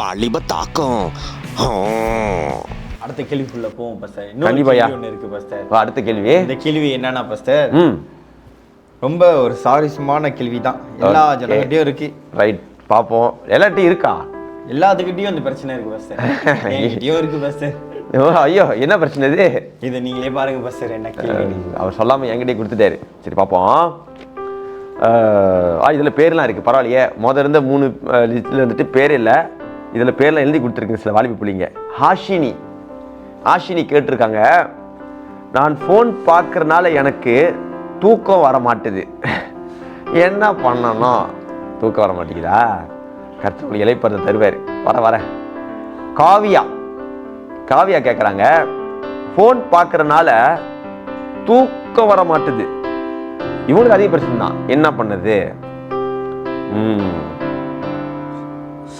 வாலிப தாக்கம். அடுத்த கேள்விக்குள்ள போவோம் பஸ்டர். கண்டிப்பாயா. கேள்வி ஒன்று இருக்கு பஸ்டர். அடுத்த கேள்வி. இந்த கேள்வி என்னன்னா பஸ்டர் ரொம்ப ஒரு சாரிசமான கேள்வி தான் எல்லா Okay. ஜனங்கிட்டையும் இருக்கு. ரைட் பார்ப்போம் எல்லார்ட்டையும் இருக்கா? எல்லாத்துக்கிட்டையும் இந்த பிரச்சனை இருக்கு பஸ்டர். என்கிட்டயும் இருக்கு பஸ்டர். ஓ, ஐயோ என்ன பிரச்சனை இது? இதை நீங்களே பாருங்க பஸ்டர் என்ன கேள்வி. அவர் சொல்லாம என்கிட்டயே கொடுத்துட்டாரு. சரி பார்ப்போம் ஆ இதில் பேர்லாம் இருக்குது பரவாயில்லையே. மொதல் இருந்த மூணு லிஸ்ட்டில் வந்துட்டு பேர் இல்லை. இதில் பேர்லாம் எழுதி கொடுத்துருக்குங்க சில வாலிபு பிள்ளைங்க. ஹாஷினி. ஹாஷினி கேட்டிருக்காங்க நான் ஃபோன் பார்க்குறனால எனக்கு தூக்கம் வர மாட்டுது என்ன பண்ணணும்? தூக்கம் வர மாட்டேங்குதா கருத்து உங்களுக்கு தருவார். வர வர. காவியா. காவியா கேட்குறாங்க ஃபோன் பார்க்குறனால தூக்கம் வர மாட்டுது இவங்களுக்கு அதே பிரச்சனை தான் என்ன பண்ணுது? ம்.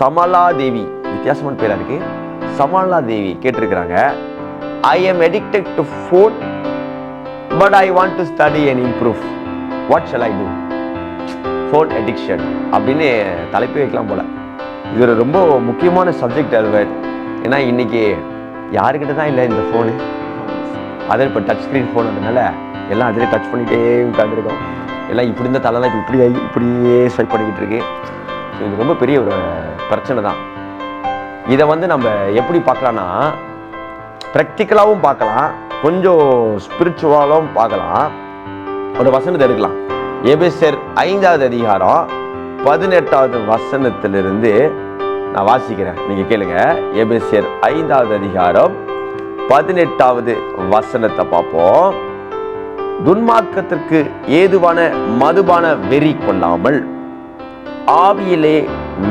சமலா தேவி வித்தியாசமான பேராக இருக்கு. சமலா தேவி கேட்டிருக்கிறாங்க. I am addicted to phone but I want to study and improve what shall I do phone addiction அப்படின்னு தலைப்பு வைக்கலாம் போல. இது ஒரு ரொம்ப முக்கியமான சப்ஜெக்ட் அல்வர்ட் ஏன்னா இன்னைக்கு யாருக்கிட்ட தான் இல்லை இந்த ஃபோனு அதே இப்போ டச் ஸ்க்ரீன் ஃபோன் அதனால எல்லாம் அதிலே டச் பண்ணிகிட்டே உட்காந்துருக்கோம் எல்லாம் இப்படி இருந்த தலைலாம் இப்போ இப்படி ஆகி இப்படியே ஸ்வைப் பண்ணிக்கிட்டு இருக்கு. இது ரொம்ப பெரிய ஒரு பிரச்சனை தான். இதை வந்து நம்ம எப்படி பார்க்கலான்னா ப்ராக்டிக்கலாகவும் பார்க்கலாம் கொஞ்சம் ஸ்பிரிச்சுவலாகவும் பார்க்கலாம். ஒரு வசனத்தை எடுக்கலாம். எபிசர் ஐந்தாவது அதிகாரம் பதினெட்டாவது வசனத்திலிருந்து நான் வாசிக்கிறேன். நீங்கள் கேளுங்க. எபேசியர் ஐந்தாவது அதிகாரம் பதினெட்டாவது வசனத்தை பார்ப்போம். துன்மார்க்கத்திற்கு ஏதுவான மதுபான வெறி கொள்ளாமல் ஆவியிலே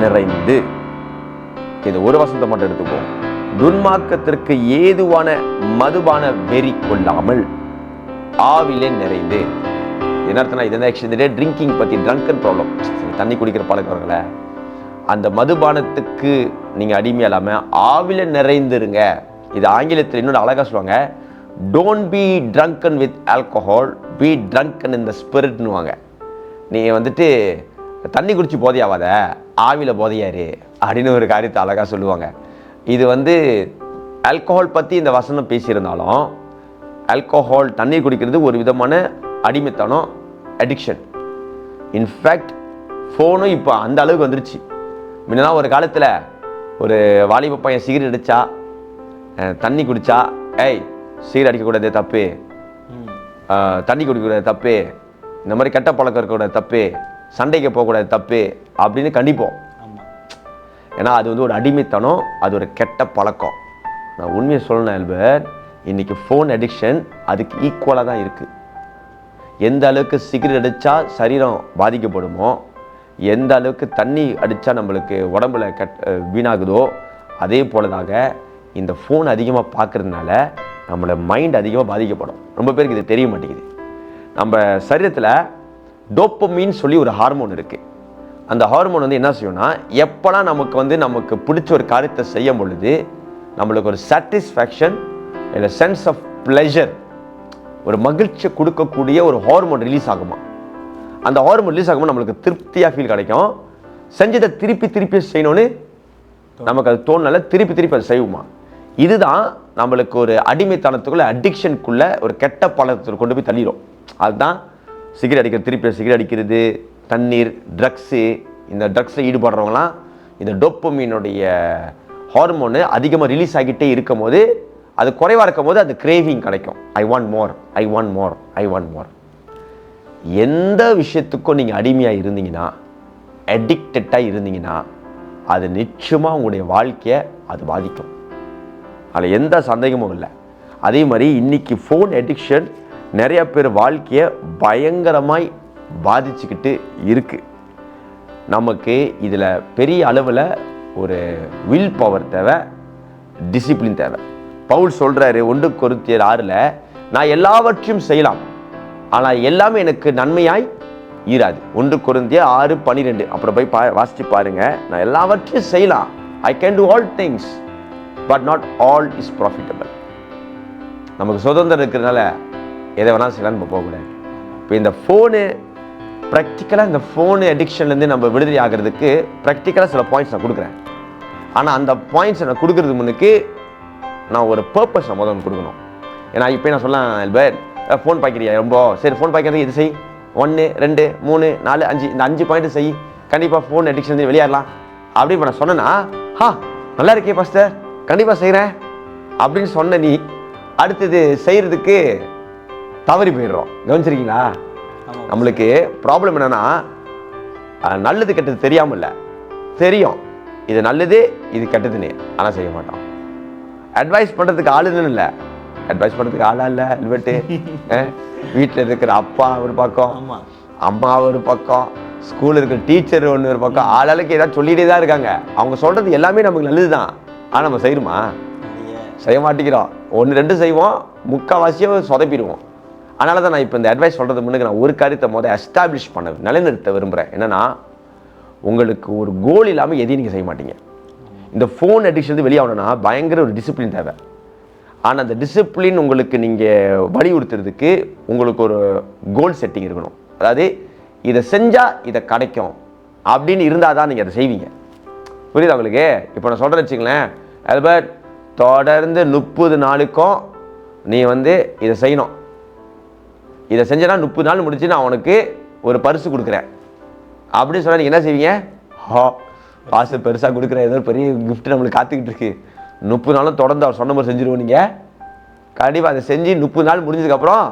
நிறைந்து. இது ஒரு வசத்தை மட்டும் எடுத்துப்போம் துன்மார்க்கத்திற்கு ஏதுவான மதுபான வெறி கொள்ளாமல் ஆவிலே நிறைந்து. என்ன அர்த்தம்னா இது ட்ரிங்கிங் பற்றி ட்ரங்கன் ப்ராப்ளம் தண்ணி குடிக்கிற பழக்கம் அந்த மதுபானத்துக்கு நீங்கள் அடிமை இல்லாமல் ஆவில நிறைந்துருங்க. இது ஆங்கிலத்தில் இன்னொன்று அழகாக சொல்லுவாங்க. Don't be drunken with alcohol be drunken in the ஸ்பிரிட்னுவாங்க நீங்கள் வந்துட்டு தண்ணி குடிச்சு போதையாவாத? ஆவில போதையாரு. அப்படின்னு ஒரு காரியத்தை அழகாக சொல்லுவாங்க. இது வந்து ஆல்கஹால் பற்றி இந்த வசனம் பேசியிருந்தாலும் ஆல்கஹால் தண்ணி குடிக்கிறது ஒரு விதமான அடிமைத்தனம் அடிக்ஷன் இன்ஃபேக்ட் ஃபோனும் இப்போ அந்த அளவுக்கு வந்துருச்சு. முன்னெல்லாம் ஒரு காலத்தில் ஒரு வாலிப பையன் சிகரெட் அஹ், தண்ணி குடிச்சா ஏய் சிகரெட் அடிக்கக்கூடாது தப்பு. தண்ணி குடிக்கக்கூடாது தப்பு. இந்த மாதிரி கெட்ட பழக்கம் இருக்கக்கூடாது தப்பு. சண்டைக்கு போகக்கூடாது தப்பு அப்படின்னு கண்டிப்போம். ஏன்னா அது வந்து ஒரு அடிமைத்தனம் அது ஒரு கெட்ட பழக்கம். நான் உண்மையை சொல்லணும் ஆல்பர்ட் இன்னைக்கு ஃபோன் அடிக்ஷன் அதுக்கு ஈக்குவலாக தான் இருக்குது எந்த அளவுக்கு சிகரெட் அடித்தா சரீரம் பாதிக்கப்படுமோ எந்த அளவுக்கு தண்ணி அடித்தா நம்மளுக்கு உடம்புல கட் வீணாகுதோ அதே போலதாக இந்த ஃபோன் அதிகமாக பார்க்கறதுனால நம்மளோட மைண்ட் அதிகமாக பாதிக்கப்படும். ரொம்ப பேருக்கு இது தெரிய மாட்டேங்குது. நம்ம சரீரத்தில் டோப்பமின்னு சொல்லி ஒரு ஹார்மோன் இருக்குது அந்த ஹார்மோன் வந்து என்ன செய்யும்னா எப்போலாம் நமக்கு வந்து நமக்கு பிடிச்ச ஒரு காரியத்தை செய்யும் பொழுது நம்மளுக்கு ஒரு சாட்டிஸ்ஃபேக்ஷன் இல்லை சென்ஸ் ஆஃப் ப்ளெஷர் ஒரு மகிழ்ச்சியை கொடுக்கக்கூடிய ஒரு ஹார்மோன் ரிலீஸ் ஆகுமா? அந்த ஹார்மோன் ரிலீஸ் ஆகும்போது நம்மளுக்கு திருப்தியாக ஃபீல் கிடைக்கும். செஞ்சதை திருப்பி திருப்பி செய்யணும்னு நமக்கு அது தோணல திருப்பி திருப்பி அதை செய்வோமா? இதுதான் நம்மளுக்கு ஒரு அடிமைத்தனத்துக்குள்ளே அடிக்ஷனுக்குள்ளே ஒரு கெட்ட பழக்கத்தில் கொண்டு போய் தள்ளிடும் அதுதான் சிகரெட் அடிக்கிறது திருப்பி சிகரெட் அடிக்கிறது தண்ணீர் ட்ரக்ஸு இந்த ட்ரக்ஸில் ஈடுபடுறவங்களாம் இந்த டோப்பமீனுடைய ஹார்மோனு அதிகமாக ரிலீஸ் ஆகிட்டே இருக்கும் போது அது குறைவாக இருக்கும் போது அது கிரேவிங் கிடைக்கும். I want more I want more I want more எந்த விஷயத்துக்கும் நீங்கள் அடிமையாக இருந்தீங்கன்னா அடிக்டட்டாக இருந்தீங்கன்னா அது நிச்சயமாக உங்களுடைய வாழ்க்கையை அது பாதிக்கும். அதில் எந்த சந்தேகமும் இல்லை. அதே மாதிரி இன்றைக்கி ஃபோன் அடிக்ஷன் நிறைய பேர் வாழ்க்கையை பயங்கரமாய் பாதிச்சுக்கிட்டு இருக்குது நமக்கு இதில் பெரிய அளவில் ஒரு வில் பவர் தேவை டிசிப்ளின் தேவை. பவுல் சொல்கிறாரு ஒன்று கொருத்தியர் ஆறில் நான் எல்லாவற்றையும் செய்யலாம் ஆனால் எல்லாமே எனக்கு நன்மையாய் ஈராது ஒன்று குருந்திய ஆறு பன்னிரெண்டு அப்புறம் போய் பா வாசித்து பாருங்க. நான் எல்லாவற்றையும் செய்யலாம். I can do all things but not all is profitable நமக்கு சுதந்திரம் இருக்கிறதுனால எதை வேணாலும் செய்யலாம் நம்ம போகக்கூடாது. இப்போ இந்த ஃபோனு ப்ராக்டிக்கலாக இந்த ஃபோனு அடிக்ஷன்லேருந்து நம்ம விடுதலை ஆகிறதுக்கு ப்ராக்டிக்கலாக சில பாயிண்ட்ஸ் நான் கொடுக்குறேன். ஆனால் அந்த பாயிண்ட்ஸ் நான் கொடுக்குறது முன்னுக்கு நான் ஒரு பர்பஸ் நான் முதல் கொடுக்கணும். ஏன்னா இப்போ நான் சொல்லலாம் அல்பர் ஃபோன் பார்க்குறியா ரொம்ப. சரி ஃபோன் பார்க்கறது இது செய்? ஒன்று ரெண்டு மூணு நாலு அஞ்சு இந்த அஞ்சு பாயிண்ட் செய். கண்டிப்பாக ஃபோன் அடிக்ஷன் விளையாடலாம் அப்படி இப்போ நான் சொன்னேன்னா ஹா நல்லா இருக்கே பாஸ்டர் கண்டிப்பாக செய்கிறேன் அப்படின்னு சொன்ன நீ அடுத்தது செய்கிறதுக்கு தவறி போயிடுறோம். கவனிச்சிருக்கீங்களா? நம்மளுக்கு ப்ராப்ளம் என்னன்னா நல்லது கெட்டது தெரியாம இல்ல தெரியும். இது நல்லது இது கெட்டதுன்னு ஆனால் செய்ய மாட்டோம். அட்வைஸ் பண்ணுறதுக்கு ஆளுன்னு இல்லை. அட்வைஸ் பண்ணுறதுக்கு ஆளா இல்லை இல்பட்டு வீட்டில் இருக்கிற அப்பா ஒரு பக்கம் அம்மா ஒரு பக்கம் ஸ்கூலில் இருக்கிற டீச்சர் ஒன்று ஒரு பக்கம் ஆளாளுக்கு ஏதாவது சொல்லிட்டே தான் இருக்காங்க. அவங்க சொல்கிறது எல்லாமே நமக்கு நல்லது தான் ஆனால் நம்ம செய்யணுமா? செய்ய மாட்டேங்கிறோம். ஒன்று ரெண்டு செய்வோம். முக்கால்வாசியாக சொதப்பிடுவோம். அதனால தான் நான் இப்போ இந்த அட்வைஸ் சொல்கிறது முன்னுக்கு நான் ஒரு கருத்தை முதல் எஸ்டாப்ளிஷ் பண்ண நிலைநிறுத்த விரும்புகிறேன் என்னன்னா உங்களுக்கு ஒரு கோல் இல்லாமல் எதையும் நீங்கள் செய்ய மாட்டீங்க. இந்த ஃபோன் அடிக்ஷன் வெளியாகணும்னா பயங்கர ஒரு டிசிப்ளின் தேவை. ஆனால் அந்த டிசிப்ளின் உங்களுக்கு நீங்கள் வலியுறுத்துறதுக்கு உங்களுக்கு ஒரு கோல் செட்டிங் இருக்கணும். அதாவது இதை செஞ்சால் இதை கிடைக்கும். அப்படின்னு இருந்தால் தான் நீங்கள் அதை செய்வீங்க. புரியுதா உங்களுக்கு? இப்போ நான் சொல்கிறேன் வச்சுங்களேன் அல்பர்ட் தொடர்ந்து முப்பது நாளுக்கும் நீ வந்து இதை செய்யணும். இதை செஞ்சனா முப்பது நாள் முடிச்சு நான் உனக்கு ஒரு பரிசு கொடுக்குறேன். அப்படின்னு சொன்னா நீங்கள் என்ன செய்வீங்க? ஹா காசு பெருசாக கொடுக்குற ஏதோ பெரிய கிஃப்ட் நம்மளுக்கு காத்துக்கிட்டு இருக்கு. முப்பது நாளும் தொடர்ந்து அவர் சொன்ன மாதிரி செஞ்சுருவோம் நீங்கள் கண்டிப்பாக அதை செஞ்சு முப்பது நாள் முடிஞ்சதுக்கப்புறம்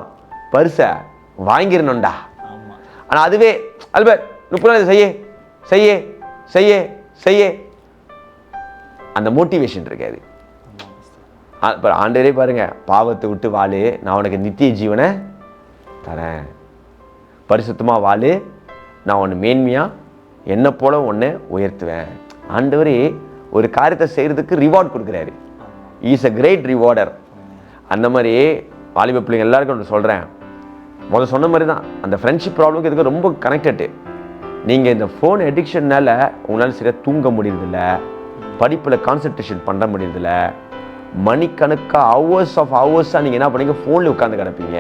பரிசை வாங்கிடணும்டா. ஆனால் அதுவே அல்பர்ட் முப்பது நாள் செய்ய செய்ய செய்ய செய்ய. அந்த மோட்டிவேஷன் இருக்காது. இப்போ ஆண்டவரே பாருங்க பாவத்தை விட்டு வாழு. நான் உனக்கு நித்திய ஜீவனை தரேன். பரிசுத்தமாக வாழு. நான் உன்னை மேன்மையாக என்னை போல ஒன்று உயர்த்துவேன். ஆண்டவரே ஒரு காரியத்தை செய்கிறதுக்கு ரிவார்ட் கொடுக்குறாரு. இஸ் அ கிரேட் ரிவார்டர் அந்த மாதிரி வாலிப பிள்ளைங்க எல்லாருக்கும் ஒன்று சொல்கிறேன் முதல்ல சொன்ன மாதிரி தான். அந்த ஃப்ரெண்ட்ஷிப் ப்ராப்ளம்க்கு இதுக்கு ரொம்ப கனெக்டடு நீங்கள் இந்த ஃபோன் அடிக்ஷன்னால் உங்களால் சரியாக தூங்க முடியறதில்ல. படிப்பில் கான்சென்ட்ரேஷன் பண்ண முடியறதில்ல. மணிக்கணக்காக ஹவர்ஸ் ஆஃப் ஹவர்ஸாக நீங்கள் என்ன பண்ணீங்க? ஃபோனில் உட்காந்து கிடப்பீங்க.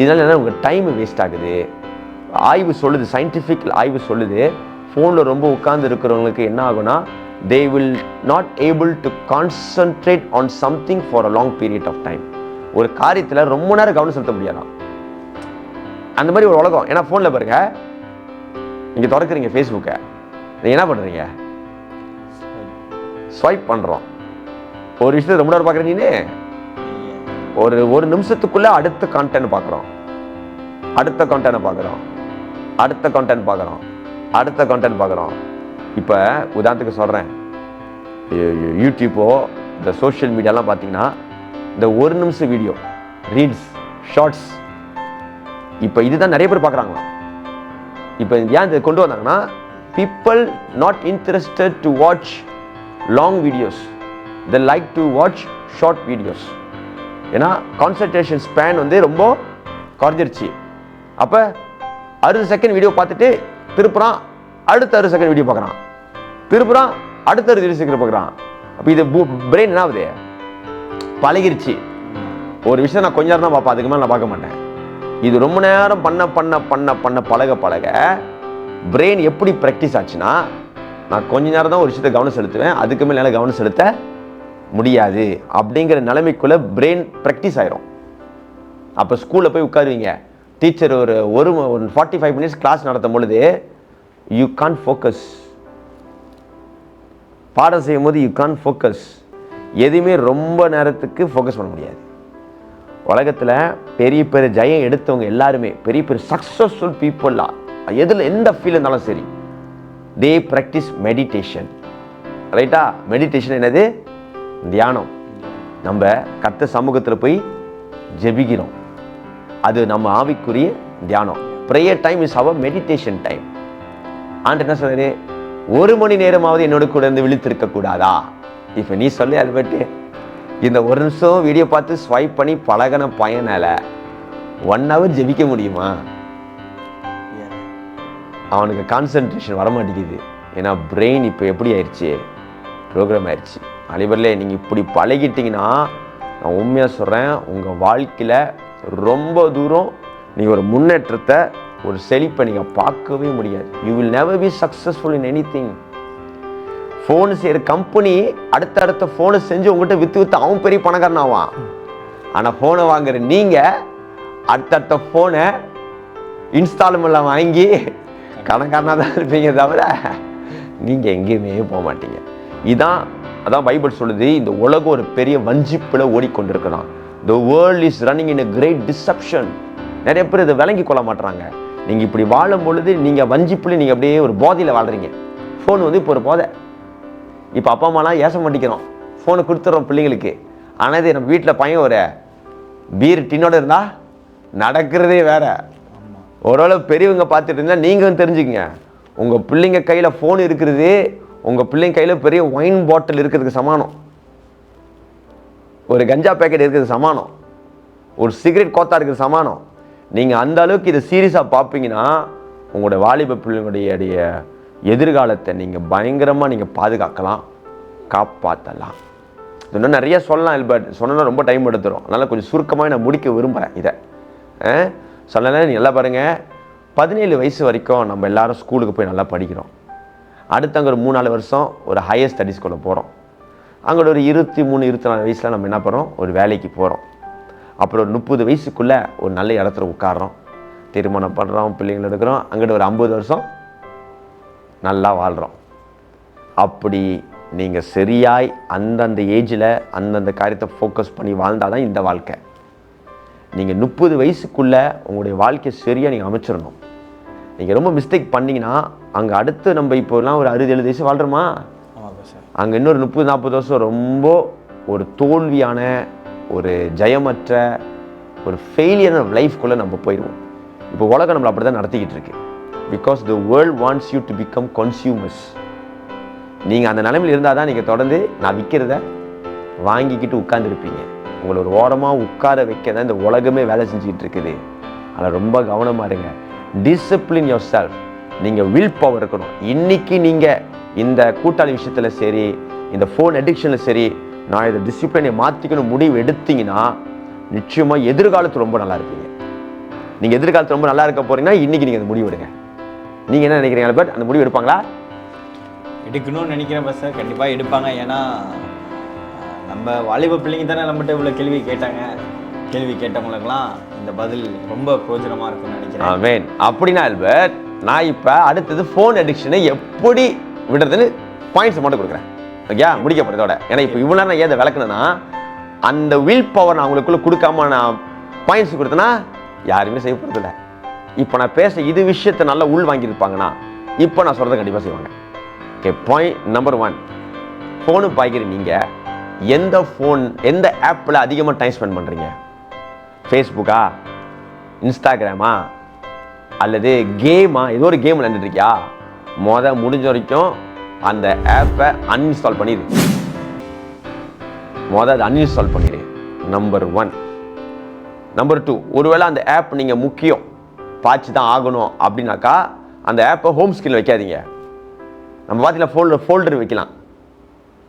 இதனால என்ன உங்கள் டைம் வேஸ்ட் ஆகுது. ஆய்வு சொல்லுது சயின்டிஃபிக் ஆய்வு சொல்லுது. ஃபோனில் ரொம்ப உட்கார்ந்து இருக்கிறவங்களுக்கு என்ன ஆகும்னா they will not able to concentrate on something for a long period of time ஒரு காரியத்தில் ரொம்ப நேரம் கவனம் செலுத்த முடியாதான் அந்த மாதிரி ஒரு உலகம். ஏன்னா ஃபோனில் பாருங்க நீங்கள் திறக்கிறீங்க ஃபேஸ்புக்கை நீங்கள் என்ன பண்ணுறீங்க ஸ்வைப் பண்ணுறோம் ஒரு விஷயத்தை ரொம்ப நேரம் பார்க்குற நீனு? ஒரு ஒரு நிமிஷத்துக்குள்ளே அடுத்த கான்டென்ட் பார்க்குறோம் அடுத்த கான்டென்ட் பார்க்குறோம் அடுத்த கான்டென்ட் பார்க்குறோம் அடுத்த கான்டென்ட் பார்க்குறோம் இப்போ உதாரணத்துக்கு சொல்கிறேன் யூடியூப்போ இந்த சோஷியல் மீடியாலாம் பார்த்தீங்கன்னா இந்த ஒரு நிமிஷம் வீடியோ ரீல்ஸ் ஷார்ட்ஸ் இப்போ இதுதான் நிறைய பேர் பார்க்குறாங்களாம் இப்போ ஏன் இதை கொண்டு வந்தாங்கன்னா people not interested to watch long videos the like to watch short videos ஏன்னா கான்சன்ட்ரேஷன் ஸ்பேன் வந்து ரொம்ப குறைஞ்சிருச்சு. அப்போ அறுபது செகண்ட் வீடியோ பார்த்துட்டு திருப்புறான் அடுத்த அறுபது செகண்ட் வீடியோ பார்க்குறான். திருப்புறான் அடுத்த அறுபது செகண்ட் பார்க்குறான். அப்போ இது பிரெயின் என்ன ஆகுது? பழகிருச்சு. ஒரு விஷயம் நான் கொஞ்ச நேரம் தான் பார்ப்பேன். அதுக்கு மேலே நான் பார்க்க மாட்டேன். இது ரொம்ப நேரம் பண்ண பண்ண பண்ண பண்ண பழக பழக பிரெயின் எப்படி ப்ராக்டிஸ் ஆச்சுன்னா நான் கொஞ்ச நேரம் தான் ஒரு விஷயத்தை கவனம் செலுத்துவேன். அதுக்கு மேலே என்னால் கவனம் செலுத்த முடியாது அப்படிங்கிற நிலைமைக்குள்ளே பிரெயின் ப்ராக்டிஸ் ஆயிரும். அப்போ ஸ்கூலில் போய் உட்காருவீங்க. டீச்சர் ஒரு ஒரு ஒரு ஃபார்ட்டி ஃபைவ் மினிட்ஸ் கிளாஸ் நடத்தும் பொழுது யூ கான் ஃபோக்கஸ் பாடம் செய்யும் போது யூ கான் ஃபோக்கஸ் எதுவுமே ரொம்ப நேரத்துக்கு ஃபோக்கஸ் பண்ண முடியாது. உலகத்தில் பெரிய பெரிய ஜெயம் எடுத்தவங்க எல்லாருமே பெரிய பெரிய சக்ஸஸ்ஃபுல் பீப்புளாக எதில் எந்த ஃபீல் இருந்தாலும் சரி தே ப்ராக்டிஸ் மெடிடேஷன் ரைட்டா மெடிடேஷன் என்னது? தியானம். நம்ம கத்த சமூகத்தில் போய் ஜெபிக்கிறோம். அது நம்ம ஆவிக்குரிய தியானம். Prayer time is our meditation time and என்ன சொல்றாரு? ஒரு மணி நேரமாவது என்னோட கூட இருந்து விழித்திருக்க கூடாதா? இப்போ நீ சொல்லி அது இந்த ஒரு நிமிஷம் வீடியோ பார்த்து ஸ்வைப் பண்ணி பழகின பயனால ஒன் ஹவர் ஜெபிக்க முடியுமா? அவனுக்கு கான்சன்ட்ரேஷன் வர மாட்டேங்குது ஏன்னா பிரெயின் இப்போ எப்படி ஆயிடுச்சு? ப்ரோக்ராம் ஆயிடுச்சு. அனைவரிலே நீங்கள் இப்படி பழகிட்டீங்கன்னா நான் உண்மையாக சொல்கிறேன் உங்கள் வாழ்க்கையில் ரொம்ப தூரம் நீங்கள் ஒரு முன்னேற்றத்தை ஒரு செழிப்பை நீங்கள் பார்க்கவே முடியாது. You will never be successful in anything phone செய்கிற கம்பெனி அடுத்தடுத்த ஃபோனை செஞ்சு உங்கள்கிட்ட விற்று விற்று அவன் பெரிய பணக்காரன் ஆவான். ஆனால் ஃபோனை வாங்குற நீங்கள் அடுத்தடுத்த ஃபோனை இன்ஸ்டால்மெண்ட்டில் வாங்கி கணக்காரனாக தான் இருப்பீங்க தவிர நீங்கள் எங்கேயுமே போக மாட்டீங்க. இதுதான் அதான் பைபிள் சொல்லுது இந்த உலகம் ஒரு பெரிய வஞ்சிப்பில் ஓடிக்கொண்டிருக்கலாம் the world is running in a great deception நிறைய பேர் இதை விளங்கி கொள்ள மாட்டுறாங்க நீங்கள் இப்படி வாழும் பொழுது நீங்கள் வஞ்சிப்பில் நீங்கள் அப்படியே ஒரு போதையில் வாழ்கிறீங்க ஃபோன் வந்து இப்போ ஒரு போதை. இப்போ அப்பா அம்மாலாம் ஏச மாட்டிக்கிறோம். ஃபோனை கொடுத்துட்றோம் பிள்ளைங்களுக்கு ஆனால் இது நம்ம வீட்டில் பையன் ஒரு பீர் டின்னோட இருந்தால் நடக்கிறதே வேற. ஓரளவு பெரியவங்க பார்த்துட்டு இருந்தால் நீங்களும் தெரிஞ்சுக்கங்க. உங்கள் பிள்ளைங்க கையில் ஃபோன் இருக்கிறது உங்கள் பிள்ளைங்க கையில் பெரிய ஒயின் பாட்டில் இருக்கிறதுக்கு சமானம். ஒரு கஞ்சா பேக்கெட் இருக்கிறது சமானம். ஒரு சிகரெட் கோத்தா இருக்கிறது சமானம். நீங்கள் அந்த அளவுக்கு இதை சீரியஸாக பார்ப்பீங்கன்னா உங்களோட வாலிப பிள்ளைங்களுடைய எதிர்காலத்தை நீங்கள் பயங்கரமாக நீங்கள் பாதுகாக்கலாம் காப்பாற்றலாம் இன்னும் நிறைய சொல்லலாம் பட் சொன்னால் ரொம்ப டைம் எடுத்துரும். அதனால் கொஞ்சம் சுருக்கமாக நான் முடிக்க விரும்புகிறேன் இதை. சொல்லலை நீ நல்லா பாருங்கள் பதினேழு வயசு வரைக்கும் நம்ம எல்லாரும் ஸ்கூலுக்கு போய் நல்லா படிக்கிறோம். அடுத்து அங்கே ஒரு மூணு நாலு வருஷம் ஒரு ஹையர் ஸ்டடீஸ்குள்ளே போகிறோம் அங்கே ஒரு இருபத்தி மூணு இருபத்தி நாலு வயசில் நம்ம என்ன பண்ணுறோம் ஒரு வேலைக்கு போகிறோம் அப்புறம் ஒரு முப்பது வயசுக்குள்ளே ஒரு நல்ல இடத்துல உட்காடுறோம் திருமணம் பண்ணுறோம் பிள்ளைங்களை எடுக்கிறோம். அங்கிட்ட ஒரு ஐம்பது வருஷம் நல்லா வாழ்கிறோம் அப்படி நீங்கள் சரியாய் அந்தந்த ஏஜில் அந்தந்த காரியத்தை ஃபோக்கஸ் பண்ணி வாழ்ந்தால் தான் இந்த வாழ்க்கை. நீங்கள் முப்பது வயசுக்குள்ளே உங்களுடைய வாழ்க்கையை சரியாக நீங்கள் அமைச்சிடணும். நீங்கள் ரொம்ப மிஸ்டேக் பண்ணிங்கன்னா அங்கே அடுத்து நம்ம இப்போலாம் ஒரு அறுபது எழுபது வயசு வாழ்கிறோமா அங்கே இன்னொரு முப்பது நாற்பது வருஷம் ரொம்ப ஒரு தோல்வியான ஒரு ஜெயமற்ற ஒரு ஃபெயிலியர் லைஃப்குள்ளே நம்ம போயிடுவோம் இப்போ உலகம் நம்மளை அப்படி தான் நடத்திக்கிட்டு இருக்கு. Because the world wants you to become consumers நீங்கள் அந்த நிலைமையில் இருந்தால் தான் நீங்கள் தொடர்ந்து நான் விற்கிறத வாங்கிக்கிட்டு உட்கார்ந்துருப்பீங்க. உங்களை ஒரு ஓரமாக உட்கார வைக்க தான் இந்த உலகமே வேலை செஞ்சுக்கிட்டு இருக்குது. அதில் ரொம்ப கவனமாக இருங்க. டிசிப்ளின் யோர் செல்ஃப் நீங்கள் வில் பவர் இருக்கணும். இன்னைக்கு நீங்கள் இந்த கூட்டாளி விஷயத்தில் சரி இந்த ஃபோன் அடிக்ஷனில் சரி நான் இதை டிசிப்ளினை மாற்றிக்கணும் முடிவு எடுத்தீங்கன்னா நிச்சயமாக எதிர்காலத்து ரொம்ப நல்லா இருப்பீங்க. நீங்கள் எதிர்காலத்து ரொம்ப நல்லா இருக்க போறீங்கன்னா இன்னைக்கு நீங்கள் அந்த முடிவு எடுங்க நீங்கள் என்ன நினைக்கிறீங்க பட் அந்த முடிவு எடுப்பாங்களா? எடுக்கணும்னு நினைக்கிறேன் பஸ் சார் கண்டிப்பாக எடுப்பாங்க. ஏன்னா நம்ம வாலிப பிள்ளைங்க தானே நம்மகிட்ட இவ்வளோ கேள்வி கேட்டாங்க. கேள்வி கேட்டவங்களுக்கெல்லாம் இந்த பதில் ரொம்ப பிரயோஜனமாக இருக்கும்னு நினைக்கிறேன். அப்படின்னா ஆல்பர்ட் நான் இப்போ அடுத்தது ஃபோன் அடிக்ஷனை எப்படி விடுறதுன்னு பாயிண்ட்ஸ் மட்டும் கொடுக்குறேன். ஓகே முடிக்க போகிறதோட ஏன்னா இப்போ இவ்வளோ நான் ஏதை இதை விளக்குனேன்னா அந்த வில் பவர் நான் அவங்களுக்குள்ளே கொடுக்காம நான் பாயிண்ட்ஸ் கொடுத்தேன்னா யாருமே செய்ய போகிறதில்ல இப்போ நான் பேச இது விஷயத்தை நல்லா உள் வாங்கியிருப்பாங்கன்னா இப்போ நான் சொல்கிறத கண்டிப்பாக செய்வாங்க. Okay point number one phone பாய்க்கிற நீங்கள் எந்த ஃபோன் எந்த ஆப்பில் அதிகமாக டைம் ஸ்பெண்ட் பண்ணுறீங்க ஃபேஸ்புக்கா இன்ஸ்டாகிராமா அல்லது கேமா ஏதோ ஒரு கேம் விளையாண்டுருக்கியா மொதல் முடிஞ்ச வரைக்கும் அந்த ஆப்பை அன்இன்ஸ்டால் பண்ணிடு மொதல் அதை அன்இன்ஸ்டால் பண்ணிடு நம்பர் ஒன் நம்பர் டூ ஒருவேளை அந்த ஆப் நீங்கள் முக்கியம் பாய்ச்சி தான் ஆகணும் அப்படின்னாக்கா அந்த ஆப்பை ஹோம் ஸ்கிரீனில் வைக்காதீங்க. நம்ம பார்த்தீங்கன்னா ஃபோல்டர் ஃபோல்டர் வைக்கலாம்.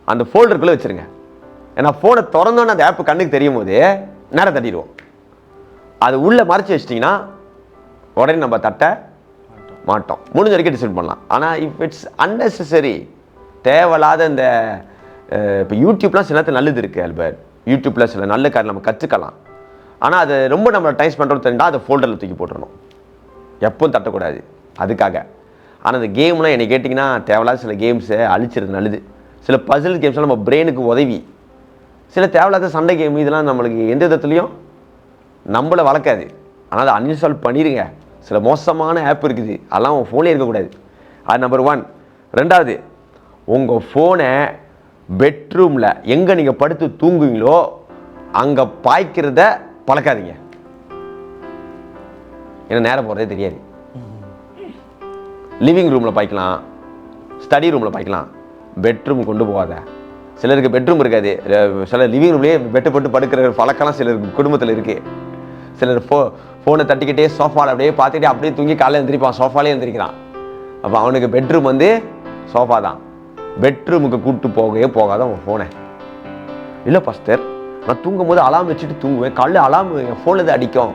அந்த ஃபோல்டருக்குள்ளே வச்சுருங்க. ஏன்னா ஃபோனை திறந்தோன்னே அந்த ஆப் கண்ணுக்கு தெரியும் போது நேரம் தட்டிடுவோம். அது உள்ளே மறைச்சி வச்சிட்டிங்கன்னா உடனே நம்ம தட்ட மாட்டோம். முடிஞ்ச வரைக்கும் டிசைட் பண்ணலாம். ஆனால் இஃப் இட்ஸ் அன்னெசரி தேவையில்லாத இந்த இப்போ யூடியூப்லாம் சில நேரத்தில் நல்லது இருக்குது அல்பர்ட் யூடியூப்பில் சில நல்ல காரியம் நம்ம கற்றுக்கலாம் ஆனால் அது ரொம்ப நம்ம டைம் பண்ணுறது தெரிஞ்சால் அதை ஃபோல்டரில் தூக்கி போட்டுடணும் எப்பவும் தட்டக்கூடாது. அதுக்காக. ஆனால் அந்த கேம்லாம் என்னை கேட்டிங்கன்னா தேவையில்லாத சில கேம்ஸை அழிச்சிருது நல்லது. சில பசில் கேம்ஸ்லாம் நம்ம பிரெயினுக்கு உதவி. சில தேவையில்லாத சண்டை கேம் இதெல்லாம் நம்மளுக்கு எந்த விதத்துலையும் நம்மளை வளர்க்காது. ஆனால் அதை அன்இன்ஸ்டால் பண்ணிடுங்க சில மோசமான ஆப் இருக்குது. அதெல்லாம் உங்கள் ஃபோனே இருக்கக்கூடாது. அது நம்பர் ஒன் ரெண்டாவது உங்கள் ஃபோனை பெட்ரூமில் எங்கே நீங்கள் படுத்து தூங்குவீங்களோ அங்கே பாய்க்கிறத பழக்காதீங்க. ஏன்னா நேரம் போகிறதே தெரியாது. லிவிங் ரூமில் பாய்க்கலாம். ஸ்டடி ரூமில் பாய்க்கலாம். பெட்ரூம் கொண்டு போகாத. சிலருக்கு பெட்ரூம் இருக்காது. சில லிவிங் ரூம்லேயே பெட்டு போட்டு படுக்கிற பழக்கம்லாம் சிலருக்கு குடும்பத்தில் இருக்குது சிலர் ஃபோ ஃபோனை தட்டிக்கிட்டே சோஃபாவில் அப்படியே பார்த்துக்கிட்டே அப்படியே தூங்கி காலையில் எழுந்திரிப்பான் சோஃபாலே எழுந்திரிக்கிறான் அப்போ அவனுக்கு பெட்ரூம் வந்து சோஃபா தான். பெட்ரூமுக்கு கூப்பிட்டு போகவே போகாத உன் ஃபோனை இல்லை பாஸ்டர் நான் தூங்கும் போது அலாம் வச்சுட்டு தூங்குவேன். காலைல அலாம் என் ஃபோனில் தான் அடிக்கும்.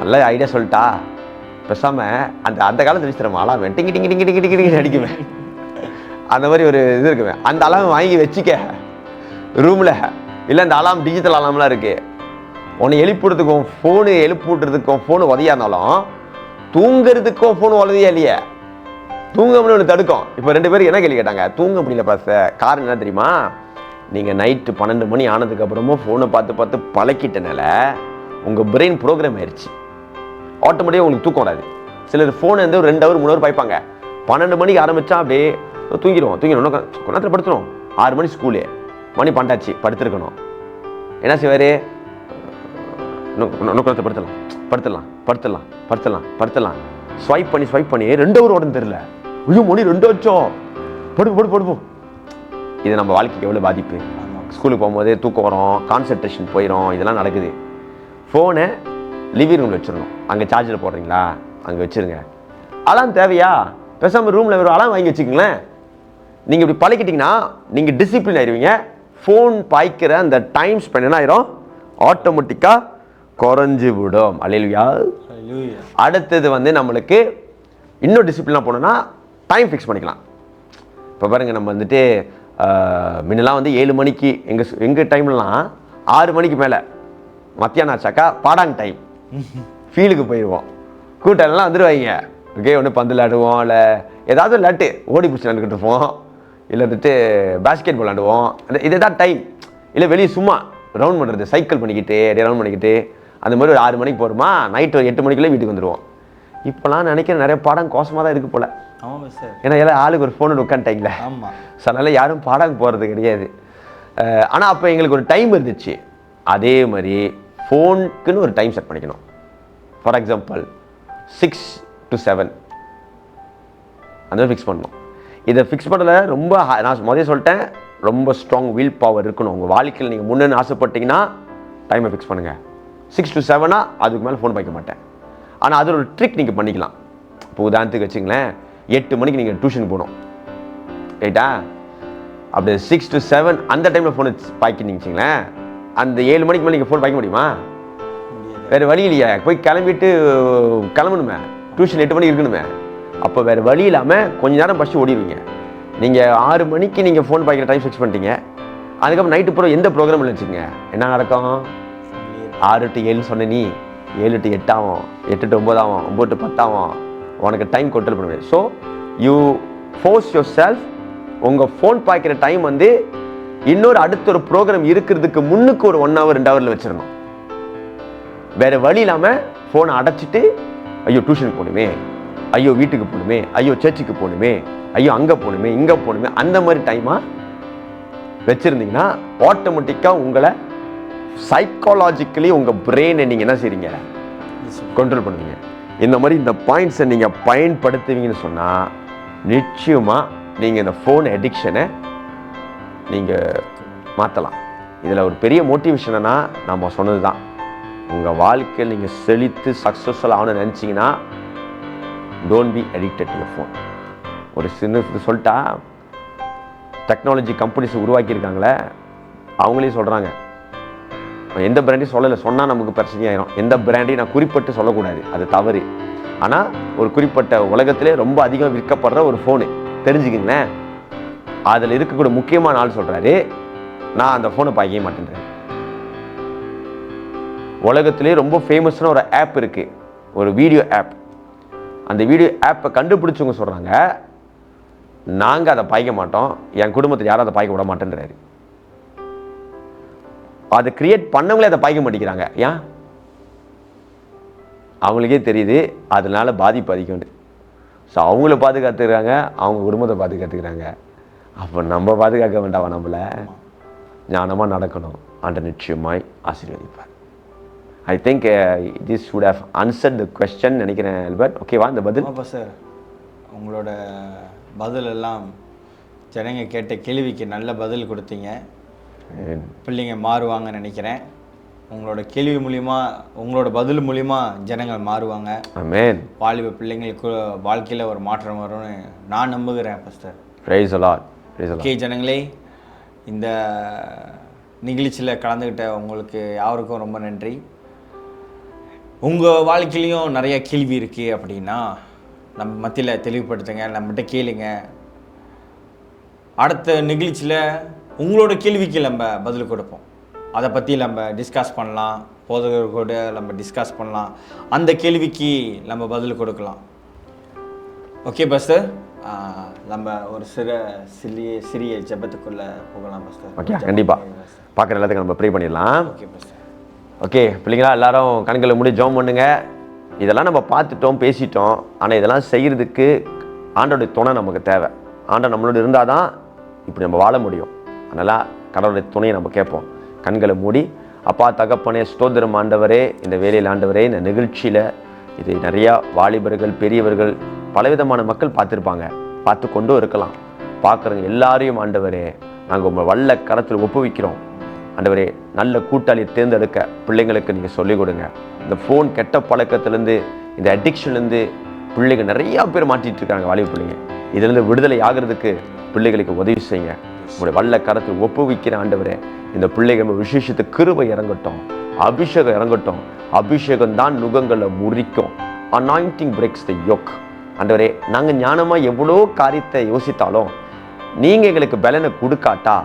நல்ல ஐடியா சொல்லிட்டா. பேசாமல் அந்த அந்த காலத்தில் வச்சு அலாம் டிங்கி டிங்கி டிங்கி டிங்கி டிங்கி அடிக்குவேன். அந்த மாதிரி ஒரு இது இருக்குவேன். அந்த அலாம் வாங்கி வச்சுக்க. ரூமில் இல்லை அந்த அலாம் டிஜிட்டல் அலாம்லாம் இருக்குது உன்னை எழுப்பிடுறதுக்கும் ஃபோனு எழுப்பிடுறதுக்கும் ஃபோனு உதவியா இருந்தாலும் தூங்குறதுக்கும் ஃபோன் உதவியா இல்லையே? தூங்க முடியும் தடுக்கும். இப்போ ரெண்டு பேரும் என்ன கேள்வி கேட்டாங்க? தூங்க முடியல பாச காரணம் என்ன தெரியுமா? நீங்கள் நைட்டு பன்னெண்டு மணி ஆனதுக்கப்புறமும் ஃபோனை பார்த்து பார்த்து பழக்கிட்டனால உங்கள் பிரெயின் ப்ரோக்ராம் ஆயிடுச்சு ஆட்டோமேட்டிக்காக உங்களுக்கு தூக்கம் வராது. சிலர் ஃபோனை வந்து ஒரு ரெண்டு ஹவர் மூணு ஹவர் பாய்ப்பாங்க. பன்னெண்டு மணிக்கு ஆரம்பித்தா அப்படியே தூங்கிடுவோம். தூங்கிடுவோம். இன்னும் கொ- கொஞ்ச நேரத்தில் ஆறு மணி ஸ்கூலு மணி பண்டாச்சு. படுத்திருக்கணும். என்ன செய்வார்? நோக்கத்தை படுத்தலாம். படுத்தலாம் படுத்தலாம் படுத்தலாம் படுத்துடலாம் படுத்துடலாம் படுத்துடலாம் படுத்துடலாம் ஸ்வைப் பண்ணி ஸ்வைப் பண்ணி ரெண்டு ஒரு உடம்பு தெரியல. ஐயோ மணி ரெண்டு வச்சோம் படு படு படுப்போம் இது நம்ம வாழ்க்கைக்கு எவ்வளோ பாதிப்பு? ஸ்கூலுக்கு போகும்போது தூக்கம் வரும் கான்சன்ட்ரேஷன் போயிடும் இதெல்லாம் நடக்குது. ஃபோனை லிவிங் ரூமில் வச்சிடணும். அங்கே சார்ஜில் போடுறீங்களா? அங்கே வச்சிருங்க. அலாம் தேவையா? பேசாமல் ரூமில் வெறும் அலாம் வாங்கி வச்சுக்கங்களேன். நீங்கள் இப்படி பழகிட்டிங்கன்னா நீங்கள் டிசிப்ளின் ஆயிடுவீங்க ஃபோன் பாய்க்கிற அந்த டைம் ஸ்பெண்ட் என்ன ஆயிரும்? ஆட்டோமேட்டிக்காக குறைஞ்சு விடும். அலையிலுயா. அடுத்தது வந்து நம்மளுக்கு இன்னும் டிசிப்ளினாக போனோம்னா டைம் ஃபிக்ஸ் பண்ணிக்கலாம். இப்போ பாருங்க நம்ம வந்துட்டு முன்னெல்லாம் வந்து ஏழு மணிக்கு எங்கள் எங்கள் டைம்லலாம் ஆறு மணிக்கு மேலே. மத்தியானம் ஆச்சாக்கா பாடாங் டைம் ஃபீல்டுக்கு போயிடுவோம் கூட்டம் எல்லாம் வந்துடுவாங்க ஓகே ஒன்று பந்து விளையாடுவோம் இல்லை ஏதாவது விளையாட்டு ஓடி பிடிச்சி விளையாண்டுக்கிட்டு இருப்போம். இல்லை வந்துட்டு பேஸ்கெட் விளையாடுவோம் அந்த இதுதான் டைம் இல்லை வெளியே சும்மா ரவுண்ட் பண்ணுறது சைக்கிள் பண்ணிக்கிட்டு ரவுண்ட் பண்ணிக்கிட்டு அந்த மாதிரி ஒரு ஆறு மணிக்கு போகிறோமா நைட் ஒரு எட்டு மணிக்குள்ளே வீட்டுக்கு வந்துடுவோம் இப்போலாம் நினைக்கிறேன் நிறைய பாடம் கோசமாக தான் இருக்குது போல. ஆமாம் பாஸ்டர் ஏன்னா எல்லாம் ஆளுக்கு ஒரு ஃபோனு உட்காந்துட்டாங்களே ஆமாம் ஸோ அதனால் யாரும் பாடம் போகிறது கிடையாது. ஆனால் அப்போ எங்களுக்கு ஒரு டைம் இருந்துச்சு. அதே மாதிரி ஃபோனுக்குன்னு ஒரு டைம் செட் பண்ணிக்கணும். For example six to seven அந்த மாதிரி ஃபிக்ஸ் பண்ணணும். இதை ஃபிக்ஸ் பண்ணல ரொம்ப நான் முதல்ல சொல்லிட்டேன் ரொம்ப ஸ்ட்ராங் வில் பவர் இருக்கணும். உங்கள் வாழ்க்கையில் நீங்கள் முன்னேன்னு ஆசைப்பட்டீங்கன்னா டைமை ஃபிக்ஸ் பண்ணுங்கள் சிக்ஸ் டு செவனா அதுக்கு மேலே ஃபோன் வைக்க மாட்டேன். ஆனால் அது ஒரு ட்ரிக் நீங்கள் பண்ணிக்கலாம். இப்போ உதாரணத்துக்கு வச்சுங்களேன் எட்டு மணிக்கு நீங்கள் டியூஷன் போகணும். ரைட்டா அப்படி சிக்ஸ் டு செவன் அந்த டைமில் ஃபோன் பாய்க்கின்னு வச்சுங்களேன் அந்த ஏழு மணிக்கு மேலே நீங்கள் ஃபோன் பாய்க்க முடியுமா? வேறு வழி இல்லையா. போய் கிளம்பிட்டு கிளம்பணுமே. டியூஷன் எட்டு மணிக்கு இருக்கணுமே. அப்போ வேறு வழி இல்லாமல் கொஞ்ச நேரம் பஸ்ட்டு ஓடிடுவீங்க. நீங்கள் ஆறு மணிக்கு நீங்கள் ஃபோன் பாய்க்கிற டைம் ஃபிக்ஸ் பண்ணிட்டீங்க. அதுக்கப்புறம் நைட்டு பூரா எந்த ப்ரோக்ராம் இல்லை வச்சுங்க என்ன நடக்கும்? ஆறு டு ஏழுன்னு சொன்ன நீ ஏழு டு எட்டு எட்டு டு ஒம்பது ஒம்பது டு பத்து உனக்கு டைம் கண்ட்ரோல் பண்ண முடியாது. So you force yourself உங்கள் ஃபோன் பார்க்குற டைம் வந்து இன்னொரு அடுத்த ஒரு ப்ரோக்ராம் இருக்கிறதுக்கு முன்னுக்கு ஒரு ஒன் ஹவர் ரெண்டு ஹவரில் வச்சிடணும். வேறு வழி இல்லாமல் ஃபோனை அடைச்சிட்டு ஐயோ டியூஷனுக்கு போகணுமே ஐயோ வீட்டுக்கு போகணுமே ஐயோ சர்ச்சுக்கு போகணுமே ஐயோ அங்கே போகணுமே இங்கே போகணுமே அந்த மாதிரி டைமாக வச்சுருந்தீங்கன்னா ஆட்டோமேட்டிக்காக உங்களை சைக்காலஜிக்கலி உங்கள் பிரெயினை நீங்கள் என்ன செய்றீங்க? கண்ட்ரோல் பண்ணுவீங்க. இந்த மாதிரி இந்த பாயிண்ட்ஸை நீங்கள் பயன்படுத்துவீங்கன்னு சொன்னால் நிச்சயமாக நீங்கள் இந்த ஃபோன் அடிக்ஷனை நீங்கள் மாற்றலாம் இதில் ஒரு பெரிய மோட்டிவேஷனா நம்ம சொன்னது தான் உங்கள் வாழ்க்கையில் நீங்கள் செழித்து சக்ஸஸ்ஃபுல் ஆகணும்னு நினச்சிங்கன்னா don't be addicted to phone ஒரு சின்ன இது சொல்லிட்டா டெக்னாலஜி கம்பெனிஸ் உருவாக்கியிருக்காங்களே அவங்களே சொல்கிறாங்க எந்த பிராண்டையும் சொல்லலை. சொன்னால் நமக்கு பிரச்சனையாயிரும். எந்த பிராண்டையும் நான் குறிப்பிட்டு சொல்லக்கூடாது. அது தவறு. ஆனால் ஒரு குறிப்பிட்ட உலகத்திலே ரொம்ப அதிகம் விற்கப்படுற ஒரு ஃபோனு தெரிஞ்சுக்கிங்களேன். அதில் இருக்கக்கூடிய முக்கியமான ஆள் சொல்கிறாரு நான் அந்த ஃபோனை பாய்க்கவே மாட்டேன்றேன். உலகத்திலே ரொம்ப ஃபேமஸான ஒரு ஆப் இருக்குது ஒரு வீடியோ ஆப் அந்த வீடியோ ஆப்பை கண்டுபிடிச்சவங்க சொல்கிறாங்க நாங்கள் அதை பாய்க்க மாட்டோம். என் குடும்பத்தில் யாரும் அதை பாய்க்க விட மாட்டேன்றாரு. அதை கிரியேட் பண்ணவங்களே அதை பாய்க்க மாட்டேங்கிறாங்க. ஏன்? அவங்களுக்கே தெரியுது அதனால பாதிப்பு அதிகம் ஸோ அவங்கள பாதுகாத்துக்கிறாங்க அவங்க குடும்பத்தை பாதுகாத்துக்கிறாங்க அப்போ நம்ம பாதுகாக்க வேண்டாமா நம்மளை? ஞானமாக நடக்கணும். அன்ற நிச்சயமாய் ஆசீர்வதிப்பார். I think this would have answer the question நினைக்கிறேன் அல்பர்ட் ஓகேவா இந்த பதில். ஆமாப்பா சார் உங்களோட பதில் எல்லாம் ஜனங்க கேட்ட கேள்விக்கு நல்ல பதில் கொடுத்தீங்க. பிள்ளைங்க மாறுவாங்கன்னு நினைக்கிறேன். உங்களோட கேள்வி மூலிமா உங்களோட பதில் மூலிமா ஜனங்கள் மாறுவாங்க. வாலிப பிள்ளைங்களுக்கு வாழ்க்கையில் ஒரு மாற்றம் வரும்னு நான் நம்புகிறேன் ப்ரைஸ் அலாட் ஓகே ஜனங்களே இந்த நிகழ்ச்சியில் கலந்துக்கிட்ட உங்களுக்கு யாருக்கும் ரொம்ப நன்றி. உங்கள் வாழ்க்கையிலையும் நிறைய கேள்வி இருக்குது அப்படின்னா நம்ம மத்தியில் தெளிவுபடுத்துங்க நம்மகிட்ட கேளுங்க. அடுத்த நிகழ்ச்சியில் உங்களோட கேள்விக்கு நம்ம பதில் கொடுப்போம். அதை பற்றி நம்ம டிஸ்கஸ் பண்ணலாம். போதகர் கூட நம்ம டிஸ்கஸ் பண்ணலாம். அந்த கேள்விக்கு நம்ம பதில் கொடுக்கலாம். ஓகே பஸ்டர் நம்ம ஒரு சிறு சிறிய சிறிய ஜெபத்துக்குள்ளே போகலாம் பஸ்டர் ஓகே கண்டிப்பாக பார்க்குற எல்லாத்துக்கும் நம்ம ப்ரே பண்ணிடலாம். ஓகே பஸ்டர் ஓகே பிள்ளைங்களா எல்லாரும் கண்களை மூடி ஜெபம் பண்ணுங்க. இதெல்லாம் நம்ம பார்த்துட்டோம் பேசிட்டோம். ஆனால் இதெல்லாம் செய்கிறதுக்கு ஆண்டோடைய துணை நமக்கு தேவை. ஆண்டவர் நம்மளோட இருந்தால் தான் இப்படி நம்ம வாழ முடியும். அதனால் கடவுளுடைய துணையை நம்ம கேட்போம். கண்களை மூடி அப்பா தகப்பனே ஸ்தோத்திரம் ஆண்டவரே இந்த வேலையில் ஆண்டவரே இந்த நிகழ்ச்சியில் இது நிறையா வாலிபர்கள் பெரியவர்கள் பலவிதமான மக்கள் பார்த்துருப்பாங்க. பார்த்து கொண்டும் இருக்கலாம். பார்க்குறவங்க எல்லாரையும் ஆண்டவரே நாங்கள் உங்கள் வல்ல கரத்தில் ஒப்புவிக்கிறோம். ஆண்டவரே நல்ல கூட்டாளியை தேர்ந்தெடுக்க பிள்ளைங்களுக்கு நீங்கள் சொல்லிக் கொடுங்க. இந்த ஃபோன் கெட்ட பழக்கத்துலேருந்து இந்த அடிக்ஷன்லேருந்து பிள்ளைங்க நிறையா பேர் மாட்டிகிட்டு இருக்காங்க வாலிப பிள்ளைங்க. இதுலேருந்து விடுதலை ஆகிறதுக்கு பிள்ளைகளுக்கு உதவி செய்யுங்க. உங்களுடைய வல்ல கரத்தை ஒப்புவிக்கிற ஆண்டவரே இந்த பிள்ளைகள் விசேஷத்து கிருவை இறங்கட்டும் அபிஷேகம் இறங்கட்டும் அபிஷேகம் தான் நுகங்களை முறிக்கும். அனாயிண்டிங் பிரேக்ஸ் த யோக் ஆண்டவரே நாங்கள் ஞானமாக எவ்வளோ காரியத்தை யோசித்தாலும் நீங்கள் எங்களுக்கு பலனை கொடுக்காட்டா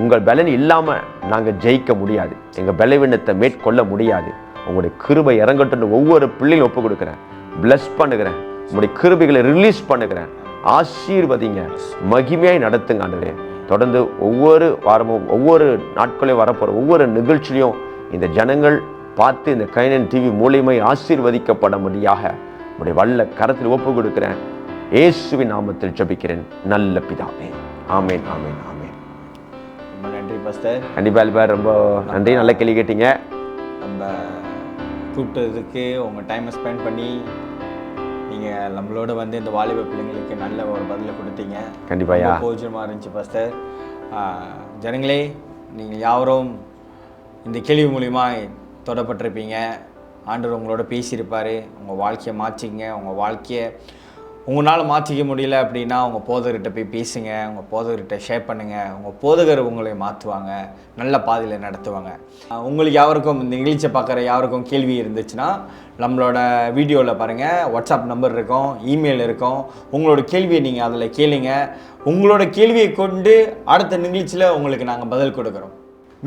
உங்கள் பலன் இல்லாமல் நாங்கள் ஜெயிக்க முடியாது. எங்கள் பலவீனத்தை மேற்கொள்ள முடியாது. உங்களுடைய கிருபை இறங்கட்டும்னு ஒவ்வொரு பிள்ளையும் ஒப்பு கொடுக்குறேன். பிளஸ் பண்ணுகிறேன். உங்களுடைய கிருபைகளை ரிலீஸ் பண்ணுகிறேன். ஆசீர்வதிங்க. மகிமையாய் நடத்துங்க ஆண்டவரே. தொடர்ந்து ஒவ்வொரு வாரமும் ஒவ்வொரு நாட்களையும் வரப்போகிற ஒவ்வொரு நிகழ்ச்சியிலையும் இந்த ஜனங்கள் பார்த்து இந்த கைனன் டிவி மூலியமாய் ஆசீர்வதிக்கப்பட உங்களுடைய வல்ல கரத்தில் ஒப்பு கொடுக்கிறேன். இயேசுவின் நாமத்தில் ஜெபிக்கிறேன். நல்ல பிதாவே. ஆமேன் ஆமேன் ஆமேன். ரொம்ப நன்றி பஸ்டர். கண்டிப்பாக அல்பார் ரொம்ப நன்றி. நல்ல கேள்வி கேட்டீங்க. நம்ம கூப்பிட்டதுக்கு உங்கள் டைமை ஸ்பெண்ட் பண்ணி நீங்கள் நம்மளோட வந்து இந்த வாலிப பிள்ளைங்களுக்கு நல்ல ஒரு பதிலை கொடுத்தீங்க. கண்டிப்பாயா போஜனமாக இருந்துச்சு பாஸ்டர் ஜனங்களே நீங்கள் யாவரும் இந்த கேள்வி மூலிமா தொடப்பட்டிருப்பீங்க. ஆண்டவர் உங்களோட பேசியிருப்பார். உங்கள் வாழ்க்கையை மாற்றிங்க. உங்கள் வாழ்க்கையை உங்களால் மாற்றிக்க முடியல அப்படின்னா உங்கள் போதகர்கிட்ட போய் பேசுங்க உங்கள் போதகர்கிட்ட ஷேர் பண்ணுங்கள் உங்கள் போதகர் உங்களை மாற்றுவாங்க நல்ல பாதையில் நடத்துவாங்க. உங்களுக்கு யாருக்கும் இந்த நிகழ்ச்சியை பார்க்குற யாருக்கும் கேள்வி இருந்துச்சுன்னா நம்மளோட வீடியோவில் பாருங்கள் வாட்ஸ்அப் நம்பர் இருக்கும் இமெயில் இருக்கும். உங்களோட கேள்வியை நீங்கள் அதில் கேளுங்க. உங்களோட கேள்வியை கொண்டு அடுத்த நிகழ்ச்சியில் உங்களுக்கு நாங்கள் பதில் கொடுக்குறோம்.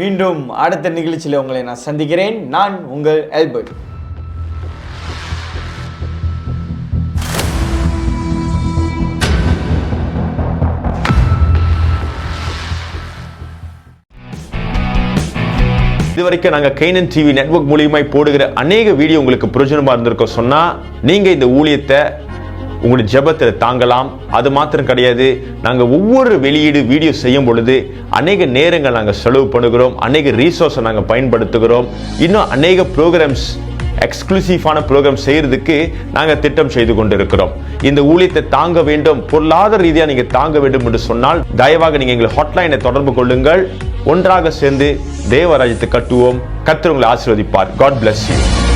மீண்டும் அடுத்த நிகழ்ச்சியில் உங்களை நான் சந்திக்கிறேன். நான் உங்கள் எல்பர்ட் இது வரைக்கும் நாங்கள் கைனன் டிவி நெட்ஒர்க் மூலியமாக போடுகிற அநேக வீடியோ உங்களுக்கு பிரயோஜனமாக இருந்திருக்கோம். சொன்னால் நீங்கள் இந்த ஊழியத்தை உங்களுடைய ஜெபத்தில் தாங்கலாம். அது மாத்திரம் கிடையாது. நாங்கள் ஒவ்வொரு வெளியீடு வீடியோ செய்யும் பொழுது அநேக நேரங்கள் நாங்கள் செலவு பண்ணுகிறோம். அநேக ரீசோர்ஸை நாங்கள் பயன்படுத்துகிறோம். இன்னும் அநேக ப்ரோக்ராம்ஸ் எக்ஸ்க்ளூசிவான ப்ரோக்ராம் செய்கிறதுக்கு நாங்கள் திட்டம் செய்து கொண்டிருக்கிறோம். இந்த ஊழியத்தை தாங்க வேண்டும் பொருளாதார ரீதியாக நீங்கள் தாங்க வேண்டும் என்று சொன்னால் தயவாக நீங்கள் எங்கள் ஹாட்லைனை தொடர்பு கொள்ளுங்கள். ஒன்றாக சேர்ந்து தேவராஜ்யத்தை கட்டுவோம். கர்த்தர் ஆசீர்வதிப்பார். God bless you